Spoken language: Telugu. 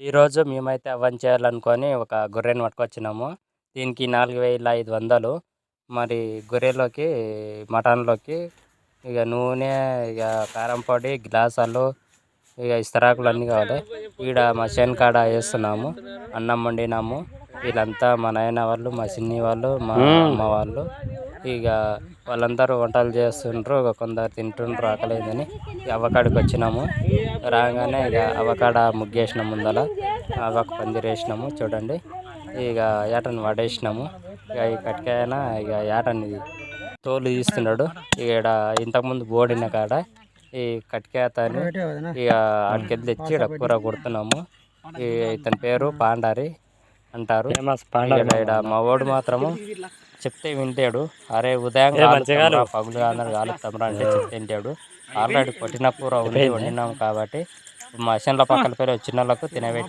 ఈరోజు మేమైతే అవన్నీ చేయాలనుకొని ఒక గొర్రెను పట్టుకొచ్చినాము. దీనికి నాలుగు వేల ఐదు వందలు. మరి గొర్రెలోకి మటన్లోకి ఇక నూనె ఇక కారం పొడి గ్లాసాలు ఇక ఇస్తరాకులు అన్నీ కావాలి. ఈడ మా చేను కాడ వేస్తున్నాము. అన్నం వండినాము. వీళ్ళంతా మా నాయన వాళ్ళు మా చిన్ని వాళ్ళు మా అమ్మ వాళ్ళు. ఇక వాళ్ళందరూ వంటలు చేస్తుండ్రు ఇక కొందరు తింటుండ్రు ఆకలేదని ఇక అవ్వకాడికి వచ్చినాము. రాగానే ఇక అవకాడ ముగ్గేసినాం ముందల అవ్వకు పందిరేసినాము చూడండి. ఇక ఏటను పడేసినాము ఇక ఈ కట్కాయన ఇక ఏటని తోలు తీస్తున్నాడు. ఈడ ఇంతకుముందు బోడిన కాడ ఈ కట్కాయతని ఇక ఆడికెళ్ళి తెచ్చి ఈడ కూర కొడుతున్నాము. ఈ ఇతని పేరు పాండారి. అంటారు. ఈడ ఈడ మా వాడు మాత్రము చెప్తే వింటాడు. అరే ఉదయం పగులు అందరు కాలుస్తాంరా అంటే చెప్తే వింటాడు. ఆల్రెడీ కొట్టిన కూర ఉంది వండినాం కాబట్టి మా చేనుల పక్కన పేరు వచ్చిన వాళ్ళకు తినబెట్టిన.